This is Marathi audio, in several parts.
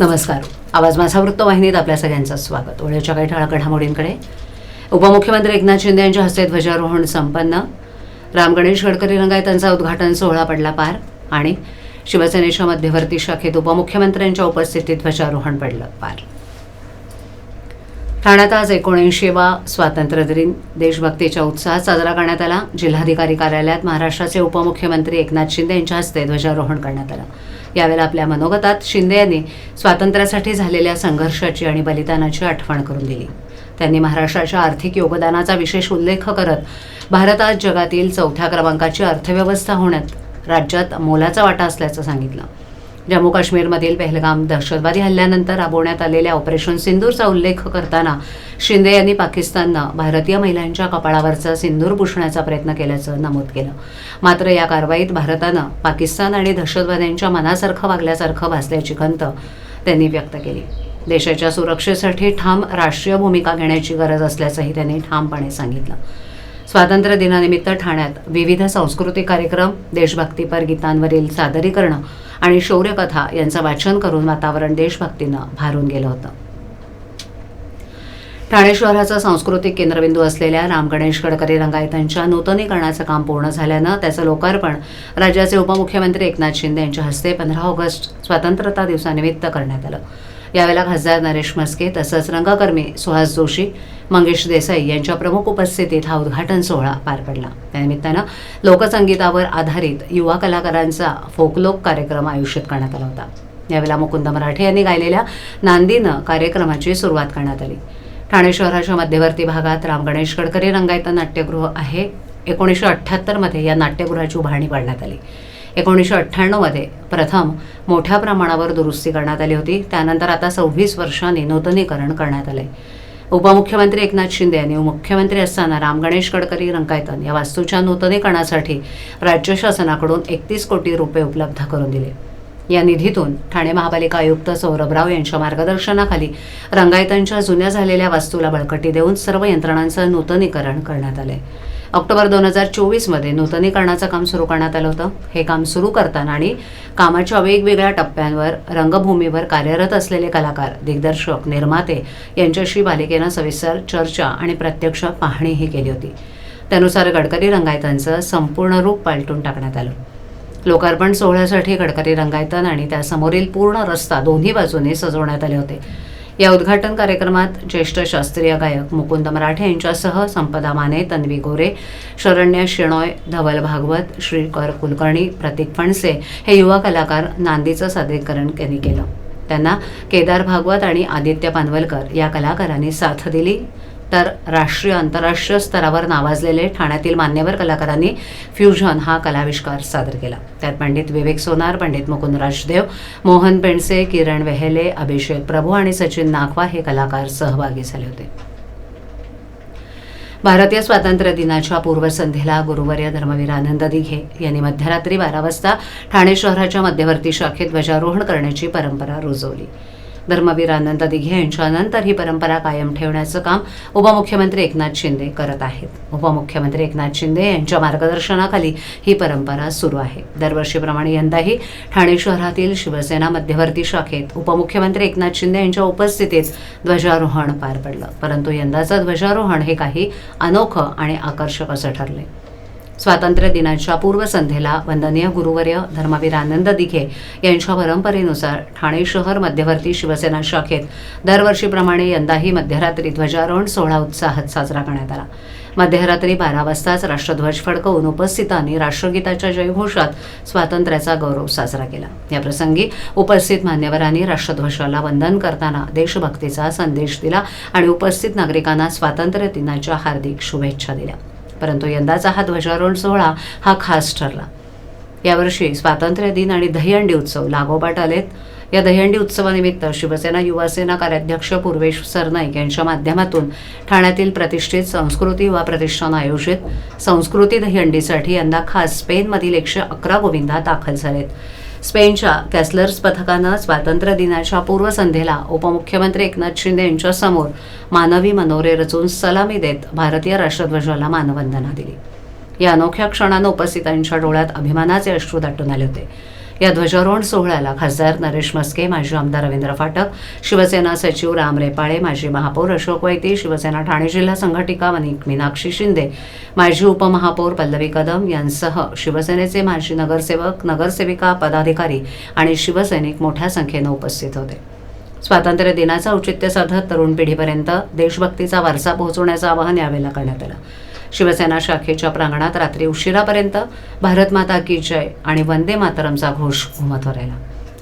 नमस्कार. आवाज माझा वृत्तवाहिनीत आपल्या सगळ्यांचं स्वागत. वेळेच्या काही ठळक घडामोडींकडे. उपमुख्यमंत्री एकनाथ शिंदे यांच्या हस्ते ध्वजारोहण संपन्न. राम गणेश गडकरी रंगायतांचा उद्घाटन सोहळा पडला पार आणि शिवसेनेच्या मध्यवर्ती शाखेत उपमुख्यमंत्र्यांच्या उपस्थितीत ध्वजारोहण पडलं पार. ठाण्यात आज एकोणऐंशीवा स्वातंत्र्यदिन देशभक्तीच्या उत्साहात साजरा करण्यात आला. जिल्हाधिकारी कार्यालयात महाराष्ट्राचे उपमुख्यमंत्री एकनाथ शिंदे यांच्या हस्ते ध्वजारोहण करण्यात आलं. यावेळेला आपल्या मनोगतात शिंदे यांनी स्वातंत्र्यासाठी झालेल्या संघर्षाची आणि बलिदानाची आठवण करून दिली. त्यांनी महाराष्ट्राच्या आर्थिक योगदानाचा विशेष उल्लेख करत भारत आज जगातील चौथ्या क्रमांकाची अर्थव्यवस्था होण्यात राज्यात मोलाचा वाटा असल्याचं सांगितलं. जम्मू काश्मीरमधील पहलगाम दहशतवादी हल्ल्यानंतर राबवण्यात आलेल्या ऑपरेशन सिंदूरचा उल्लेख करताना शिंदे यांनी पाकिस्ताननं भारतीय महिलांच्या कपाळावरचा सिंदूर पुसण्याचा प्रयत्न केल्याचं नमूद केलं. मात्र या कारवाईत भारतानं पाकिस्तान आणि दहशतवाद्यांच्या मनासारखं वागल्यासारखं भासल्याची खंत त्यांनी व्यक्त केली. देशाच्या सुरक्षेसाठी ठाम राष्ट्रीय भूमिका घेण्याची गरज असल्याचंही त्यांनी ठामपणे सांगितलं. स्वातंत्र्य दिनानिमित्त ठाण्यात विविध सांस्कृतिक कार्यक्रम देशभक्तीपर गीतांवरील सादरीकरणं आणि शौर्यकथा यांचं वाचन करून वातावरण देशभक्तीनं भारून गेलं होतं. ठाणे शहराचं सांस्कृतिक केंद्रबिंदू असलेल्या राम गणेश गडकरी रंगायतांच्या नूतनीकरणाचं काम पूर्ण झाल्यानं त्याचं लोकार्पण राज्याचे उपमुख्यमंत्री एकनाथ शिंदे यांच्या हस्ते पंधरा ऑगस्ट स्वातंत्रता दिवसानिमित्त करण्यात आलं. यावेळेला खासदार नरेश म्हस्के तसंच रंगकर्मी सुहास जोशी मंगेश देसाई यांच्या प्रमुख उपस्थितीत हा उद्घाटन सोहळा पार पडला. त्यानिमित्तानं लोकसंगीतावर आधारित युवा कलाकारांचा फोकलोक कार्यक्रम आयोजित करण्यात आला होता. यावेळेला मुकुंद मराठे यांनी गायलेल्या नांदीनं कार्यक्रमाची सुरुवात करण्यात आली. ठाणे शहराच्या मध्यवर्ती भागात राम गणेश गडकरी रंगायत नाट्यगृह आहे. एकोणीसशे अठ्ठ्याहत्तरमध्ये या नाट्यगृहाची उभारणी करण्यात आली. एकोणीसशे अठ्ठ्याण्णवमध्ये प्रथम मोठ्या प्रमाणावर दुरुस्ती करण्यात आली होती. त्यानंतर आता सव्वीस वर्षांनी नूतनीकरण करण्यात आले उपमुख्यमंत्री एकनाथ शिंदे यांनी मुख्यमंत्री असताना राम गणेश गडकरी रंकायतन या वास्तूच्या नूतनीकरणासाठी राज्य शासनाकडून एकतीस कोटी रुपये उपलब्ध करून दिले. या निधीतून ठाणे महापालिका आयुक्त सौरभ राव यांच्या मार्गदर्शनाखाली रंगायतांच्या जुन्या झालेल्या वास्तूला बळकटी देऊन सर्व यंत्रणांचं नूतनीकरण करण्यात आलंय. ऑक्टोबर दोन हजार चोवीसमध्ये नूतनीकरणाचं काम सुरू करण्यात आलं होतं. हे काम सुरू करताना आणि कामाच्या वेगवेगळ्या टप्प्यांवर रंगभूमीवर कार्यरत असलेले कलाकार दिग्दर्शक निर्माते यांच्याशी पालिकेनं सविस्तर चर्चा आणि प्रत्यक्ष पाहणीही केली होती. त्यानुसार गडकरी रंगायतांचं संपूर्ण रूप पालटून टाकण्यात आलं. लोकार्पण सोहळ्यासाठी गडकरी रंगायतन आणि त्यासमोरील पूर्ण रस्ता दोन्ही बाजूने सजवण्यात आले होते. या उद्घाटन कार्यक्रमात ज्येष्ठ शास्त्रीय गायक मुकुंद मराठे यांच्यासह संपदा माने तन्वी गोरे शरण्य शेणॉय धवल भागवत श्रीकर कुलकर्णी प्रतीक फणसे हे युवा कलाकार नांदीचं सादरीकरण त्यांनी केलं. त्यांना केदार भागवत आणि आदित्य पानवलकर या कलाकारांनी साथ दिली. तर राष्ट्रीय आंतरराष्ट्रीय स्तरावर नावाजलेले ठाण्यातील मान्यवर कलाकारांनी फ्युजन हा कलाविष्कार सादर केला. त्यात पंडित विवेक सोनार पंडित मुकुंद राजदेव मोहन पेंडसे किरण वेहेले अभिषेक प्रभू आणि सचिन नाखवा हे कलाकार सहभागी झाले होते. भारतीय स्वातंत्र्य दिनाच्या पूर्वसंध्येला गुरुवर्य धर्मवीर आनंद दिघे यांनी मध्यरात्री बारा वाजता ठाणे शहराच्या मध्यवर्ती शाखेत ध्वजारोहण करण्याची परंपरा रुजवली. धर्मवीर आनंद दिघे यांच्यानंतर ही परंपरा कायम ठेवण्याचं काम उपमुख्यमंत्री एकनाथ शिंदे करत आहेत. उपमुख्यमंत्री एकनाथ शिंदे यांच्या मार्गदर्शनाखाली ही परंपरा सुरू आहे. दरवर्षीप्रमाणे यंदाही ठाणे शहरातील शिवसेना मध्यवर्ती शाखेत उपमुख्यमंत्री एकनाथ शिंदे यांच्या उपस्थितीत ध्वजारोहण पार पडलं. परंतु यंदाचं ध्वजारोहण हे काही अनोखं आणि आकर्षक असं ठरले स्वातंत्र्य दिनाच्या पूर्वसंध्येला वंदनीय गुरुवर्य धर्मवीर आनंद दिघे यांच्या परंपरेनुसार ठाणे शहर मध्यवर्ती शिवसेना शाखेत दरवर्षीप्रमाणे यंदाही मध्यरात्री ध्वजारोहण सोहळा उत्साहात साजरा करण्यात आला. मध्यरात्री बारा वाजताच राष्ट्रध्वज फडकवून उपस्थितांनी राष्ट्रगीताच्या जयघोषात स्वातंत्र्याचा गौरव साजरा केला. या प्रसंगी उपस्थित मान्यवरांनी राष्ट्रध्वजाला वंदन करताना देशभक्तीचा संदेश दिला आणि उपस्थित नागरिकांना स्वातंत्र्य दिनाच्या हार्दिक शुभेच्छा दिल्या. परंतु यंदाचा हा ध्वजारोहण सोहळा हा खास ठरला. यावर्षी स्वातंत्र्य दिन आणि दहीहंडी उत्सव लागोपाठ आलेत. या दहीहंडी उत्सवानिमित्त शिवसेना युवासेना कार्याध्यक्ष पूर्वेश सरनाईक यांच्या माध्यमातून ठाण्यातील प्रतिष्ठित संस्कृती युवा प्रतिष्ठान आयोजित संस्कृती दहीहंडीसाठी यंदा खास स्पेनमधील एकशे अकरा गोविंदा दाखल झालेत. स्पेनच्या कॅसलर्स पथकानं स्वातंत्र्य दिनाच्या पूर्वसंध्येला उपमुख्यमंत्री एकनाथ शिंदे यांच्यासमोर मानवी मनोरे रचून सलामी देत भारतीय राष्ट्रध्वजाला मानवंदना दिली. या अनोख्या क्षणानं उपस्थितांच्या डोळ्यात अभिमानाचे अश्रू दाटून आले होते. या ध्वजारोहण सोहळ्याला खासदार नरेश मस्के माजी आमदार रवींद्र फाटक शिवसेना सचिव राम रेपाळे माजी महापौर अशोक वैती शिवसेना ठाणे जिल्हा संघटिका मीनाक्षी शिंदे माजी उपमहापौर पल्लवी कदम यांसह शिवसेनेचे माजी नगरसेवक नगरसेविका पदाधिकारी आणि शिवसैनिक मोठ्या संख्येनं उपस्थित होते. स्वातंत्र्य दिनाचं औचित्य साधत तरुण पिढीपर्यंत देशभक्तीचा वारसा पोहोचवण्याचं आवाहन यावेळेला करण्यात आलं. शिवसेना शाखेच्या प्रांगणात रात्री उशिरापर्यंत भारत माता की जय आणि वंदे मातरमचा घोष घुमत राहिला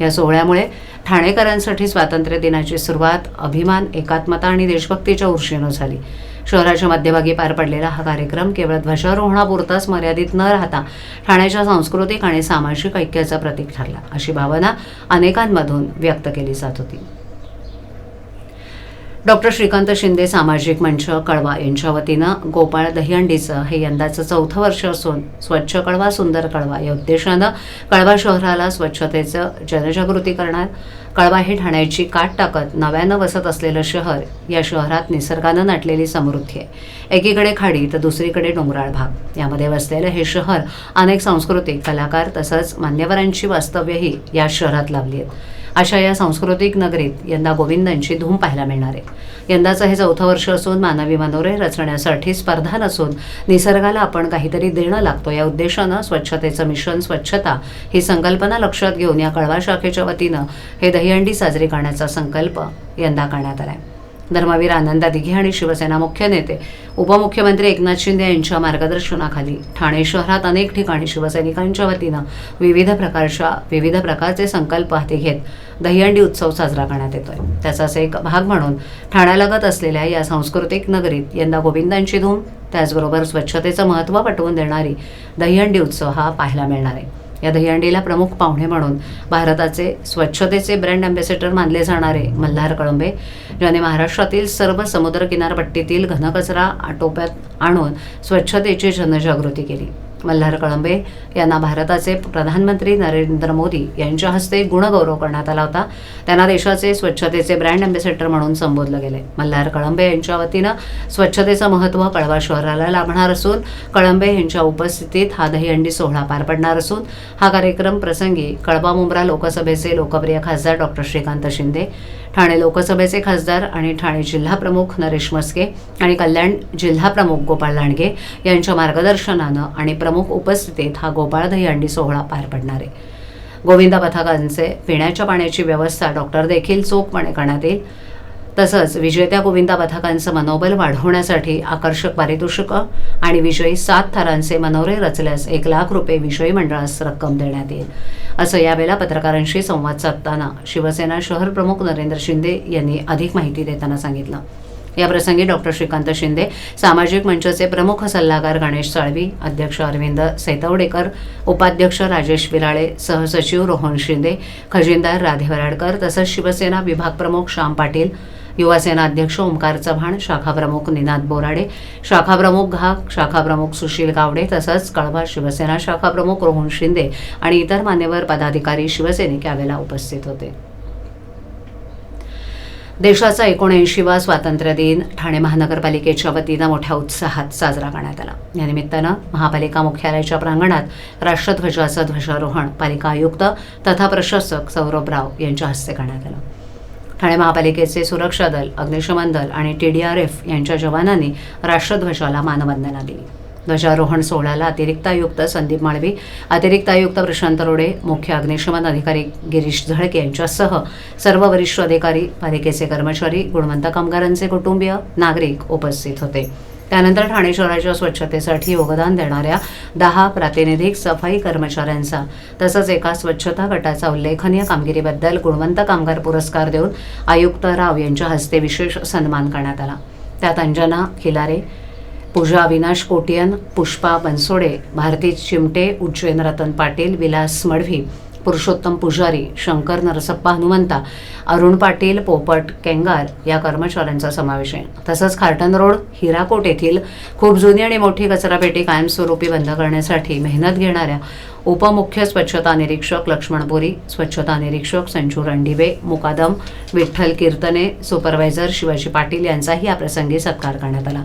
या सोहळ्यामुळे ठाणेकरांसाठी स्वातंत्र्य दिनाची सुरुवात अभिमान एकात्मता आणि देशभक्तीच्या उर्षेनं झाली. शहराच्या मध्यभागी पार पडलेला हा कार्यक्रम केवळ ध्वजारोहणापुरताच मर्यादित न राहता ठाण्याच्या सांस्कृतिक आणि सामाजिक ऐक्याचं प्रतीक ठरला अशी भावना अनेकांमधून व्यक्त केली जात होती. डॉक्टर श्रीकांत शिंदे सामाजिक मंच कळवा यांच्या वतीनं गोपाळ दहीहंडीचं हे यंदाचं चौथं वर्ष असून स्वच्छ कळवा सुंदर कळवा या उद्देशानं कळवा शहराला स्वच्छतेचं जनजागृती करणार. कळवा हे ठाण्याची काट टाकत नव्यानं वसत असलेलं शहर या शहरात निसर्गानं नटलेली समृद्धी आहे. एकीकडे खाडी तर दुसरीकडे डोंगराळ भाग. यामध्ये वसलेलं हे शहर अनेक सांस्कृतिक कलाकार तसंच मान्यवरांची वास्तव्यही या शहरात लावली आहेत. अशा या सांस्कृतिक नगरीत यंदा गोविंदांची धूम पाहायला मिळणार आहे. यंदाचं हे चौथं वर्ष असून मानवी मनोरे रचण्यासाठी स्पर्धा नसून निसर्गाला आपण काहीतरी देणं लागतो या उद्देशानं स्वच्छतेचं मिशन स्वच्छता ही संकल्पना लक्षात घेऊन या कळवा शाखेच्या वतीनं हे दहीहंडी साजरी करण्याचा संकल्प यंदा करण्यात आला आहे धर्मवीर आनंदा दिघे आणि शिवसेना मुख्य नेते उपमुख्यमंत्री एकनाथ शिंदे यांच्या मार्गदर्शनाखाली ठाणे शहरात अनेक ठिकाणी शिवसैनिकांच्या वतीनं विविध प्रकारच्या विविध प्रकारचे संकल्प हाती घेत दहीहंडी उत्सव साजरा करण्यात येतोय. त्याचाच एक भाग म्हणून ठाण्यालगत असलेल्या या सांस्कृतिक नगरीत यंदा गोविंदांची धूम त्याचबरोबर स्वच्छतेचं महत्त्व पटवून देणारी दहीहंडी उत्सव हा पाहायला मिळणार आहे. या दहीहंडीला प्रमुख पाहुणे म्हणून भारताचे स्वच्छतेचे ब्रँड अँबॅसेडर मानले जाणारे मल्हार कळंबे ज्याने महाराष्ट्रातील सर्व समुद्र किनारपट्टीतील घनकचरा आटोप्यात आणून स्वच्छतेची जनजागृती केली. मल्हार कळंबे यांना भारताचे प्रधानमंत्री नरेंद्र मोदी यांच्या हस्ते गुणगौरव करण्यात आला होता. त्यांना देशाचे स्वच्छतेचे ब्रँड अँबॅसेडर म्हणून संबोधलं गेले मल्हार कळंबे यांच्या वतीनं स्वच्छतेचं महत्त्व कळवा शहराला लाभणार असून कळंबे यांच्या उपस्थितीत हा दहीहंडी सोहळा पार पडणार असून हा कार्यक्रम प्रसंगी कळवा मुंब्रा लोकसभेचे लोकप्रिय खासदार डॉक्टर श्रीकांत शिंदे ठाणे लोकसभेचे खासदार आणि ठाणे जिल्हा प्रमुख नरेश मस्के आणि कल्याण जिल्हा प्रमुख गोपाळ लांडगे यांच्या मार्गदर्शनानं आणि प्रमुख प्रमुख उपस्थितीत हा गोपाळ दहीहंडी सोहळा पार पडणार आहे. गोविंदा पथकांचे पिण्याच्या पाण्याची व्यवस्था डॉक्टर देखील चोखपणे करण्यात येईल. तसंच विजेत्या गोविंदा पथकांचं मनोबल वाढवण्यासाठी आकर्षक पारितोषिकं आणि विजयी सात थरांचे मनोरे रचल्यास एक लाख रुपये विजयी मंडळास रक्कम देण्यात येईल. असं यावेळेला पत्रकारांशी संवाद साधताना शिवसेना शहर प्रमुख नरेंद्र शिंदे यांनी अधिक माहिती देताना सांगितलं. याप्रसंगी डॉक्टर श्रीकांत शिंदे सामाजिक मंचचे प्रमुख सल्लागार गणेश साळवी अध्यक्ष अरविंद सैतवडेकर उपाध्यक्ष राजेश विराळे सहसचिव रोहन शिंदे खजिनदार राधे वराडकर तसंच शिवसेना विभाग प्रमुख श्याम पाटील युवासेना अध्यक्ष ओंकार चव्हाण शाखा प्रमुख निनाद बोराडे शाखा प्रमुख घाग शाखा प्रमुख सुशील गावडे तसंच कळवा शिवसेना शाखा प्रमुख रोहन शिंदे आणि इतर मान्यवर पदाधिकारी शिवसैनिक यावेळेला उपस्थित होते. देशाचा एकोणऐंशीवा स्वातंत्र्य दिन ठाणे महानगरपालिकेच्या वतीनं मोठ्या उत्साहात साजरा करण्यात आला. या निमित्तानं महापालिका मुख्यालयाच्या प्रांगणात राष्ट्रध्वजाचं ध्वजारोहण पालिका आयुक्त तथा प्रशासक सौरभ राव यांच्या हस्ते करण्यात आलं. ठाणे महापालिकेचे सुरक्षा दल अग्निशमन दल आणि टी डी आर एफ यांच्या जवानांनी राष्ट्रध्वजाला मानवंदना दिली. ध्वजारोहण सोहळ्याला अतिरिक्त आयुक्त संदीप माळवी अतिरिक्त आयुक्त प्रशांत रोडे मुख्य अग्निशमन अधिकारी गिरीश झळके यांच्यासह सर्व वरिष्ठ अधिकारी पालिकेचे कर्मचारी गुणवंत कामगारांचे कुटुंबीय नागरिक उपस्थित होते. त्यानंतर ठाणे शहराच्या स्वच्छतेसाठी योगदान देणाऱ्या दहा प्रातिनिधिक सफाई कर्मचाऱ्यांचा तसंच एका स्वच्छता गटाचा उल्लेखनीय कामगिरीबद्दल गुणवंत कामगार पुरस्कार देऊन आयुक्त राव यांच्या हस्ते विशेष सन्मान करण्यात आला. त्यात अंजना खिलारे पूजा अविनाश कोटियन पुष्पा बनसोडे भारती चिमटे उज्जैन रतन पाटील विलास मडवी पुरुषोत्तम पुजारी शंकर नरसप्पा हनुमंता अरुण पाटील पोपट केंगार या कर्मचाऱ्यांचा समावेश आहे. तसंच खार्टन रोड हिराकोट येथील खूप जुनी आणि मोठी कचरापेटी कायमस्वरूपी बंद करण्यासाठी मेहनत घेणाऱ्या उपमुख्य स्वच्छता निरीक्षक लक्ष्मणपुरी स्वच्छता निरीक्षक संजू रणदिवे मुकादम विठ्ठल कीर्तने सुपरवायझर शिवाजी पाटील यांचाही या प्रसंगी सत्कार करण्यात आला.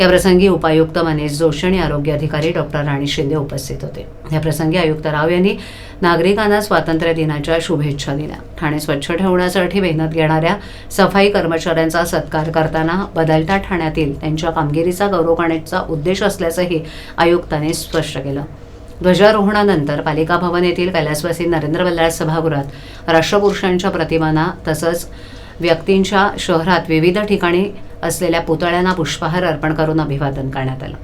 याप्रसंगी उपायुक्त मनीष जोशी आणि आरोग्य अधिकारी डॉक्टर राणी शिंदे उपस्थित होते. याप्रसंगी आयुक्त राव यांनी नागरिकांना स्वातंत्र्य दिनाच्या शुभेच्छा दिल्या. ठाणे स्वच्छ ठेवण्यासाठी मेहनत घेणाऱ्या सफाई कर्मचाऱ्यांचा सत्कार करताना बदलत्या ठाण्यातील त्यांच्या कामगिरीचा गौरव करण्याचा उद्देश असल्याचंही आयुक्तांनी स्पष्ट केलं. ध्वजारोहणानंतर पालिका भवन येथील कैलासवासी नरेंद्र बल्लाळ सभागृहात राष्ट्रपुरुषांच्या प्रतिमांना तसंच व्यक्तींच्या शहरात विविध ठिकाणी असलेल्या पुतळ्यांना पुष्पहार अर्पण करून अभिवादन करण्यात आलं.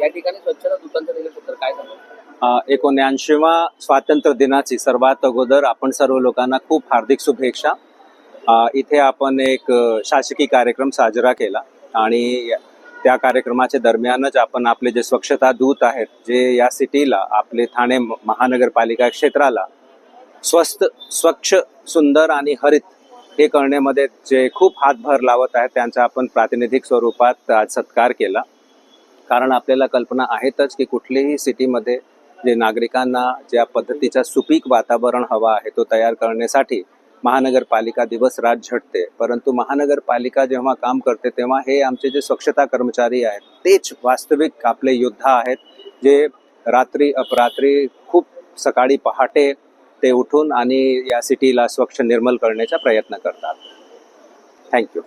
या ठिकाणी स्वच्छता दूतांचं देखील सूत्र काय सांगू अ, एकोणऐंशीवा स्वातंत्र्य दिनाची सर्वात अगोदर आपण सर्व लोकांना खूप हार्दिक शुभेच्छा. इथे आपण एक शासकीय कार्यक्रम साजरा केला आणि त्या कार्यक्रमाच्या दरम्यानच आपण आपले जे स्वच्छता दूत आहेत जे या सिटीला आपले ठाणे महानगरपालिका क्षेत्राला स्वस्त स्वच्छ सुंदर आणि हरित हे करण्यामध्ये जे खूप हातभार लावत आहेत त्यांचा आपण प्रातिनिधिक स्वरूपात आज सत्कार केला. कारण आपल्याला कल्पना आहेतच की कुठल्याही सिटीमध्ये जे नागरिकांना ज्या पद्धतीचा सुपीक वातावरण हवा आहे तो तयार करण्यासाठी महानगरपालिका दिवस रात झटते. परंतु महानगरपालिका जेव्हा काम करते तेव्हा हे आमचे जे स्वच्छता कर्मचारी आहेत तेच वास्तविक आपले योद्धा आहेत जे रात्री अपरात्री खूप सकाळी पहाटे ते उठून आणि या सिटीला स्वच्छ निर्मल करण्याचा प्रयत्न करतात. थँक्यू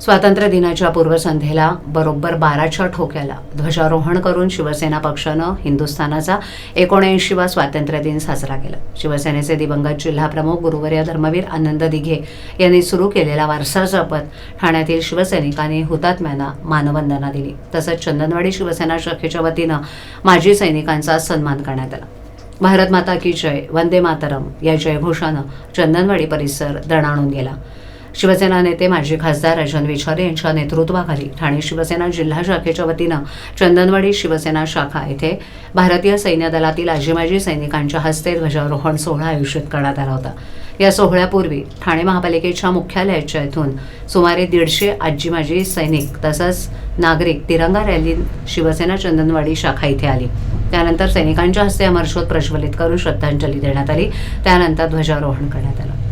स्वातंत्र्य दिनाच्या पूर्वसंध्येला बरोबर बाराच्या ठोक्याला ध्वजारोहण करून शिवसेना पक्षानं हिंदुस्थानाचा एकोणऐंशीवा स्वातंत्र्य दिन साजरा केला. शिवसेनेचे दिवंगत जिल्हाप्रमुख गुरुवर्य धर्मवीर आनंद दिघे यांनी सुरू केलेला वारसा जपत ठाण्यातील शिवसैनिकांनी हुतात्म्यांना मानवंदना दिली. तसंच चंदनवाडी शिवसेना शाखेच्या वतीनं माजी सैनिकांचा सन्मान करण्यात आला. भारत माता की जय वंदे मातरम या जयघोषानं चंदनवाडी परिसर दणाणून गेला. शिवसेना नेते माजी खासदार राजन विचारे यांच्या नेतृत्वाखाली ठाणे शिवसेना जिल्हा शाखेच्या वतीनं चंदनवाडी शिवसेना शाखा येथे भारतीय सैन्य दलातील आजीमाजी सैनिकांच्या हस्ते ध्वजारोहण सोहळा आयोजित करण्यात आला होता. या सोहळ्यापूर्वी ठाणे महापालिकेच्या मुख्यालयाच्या इथून सुमारे दीडशे आजी माजी सैनिक तसंच नागरिक तिरंगा रॅली शिवसेना चंदनवाडी शाखा इथे आली. त्यानंतर सैनिकांच्या हस्ते अमरशोध प्रज्वलित करून श्रद्धांजली देण्यात आली. त्यानंतर ध्वजारोहण करण्यात आलं.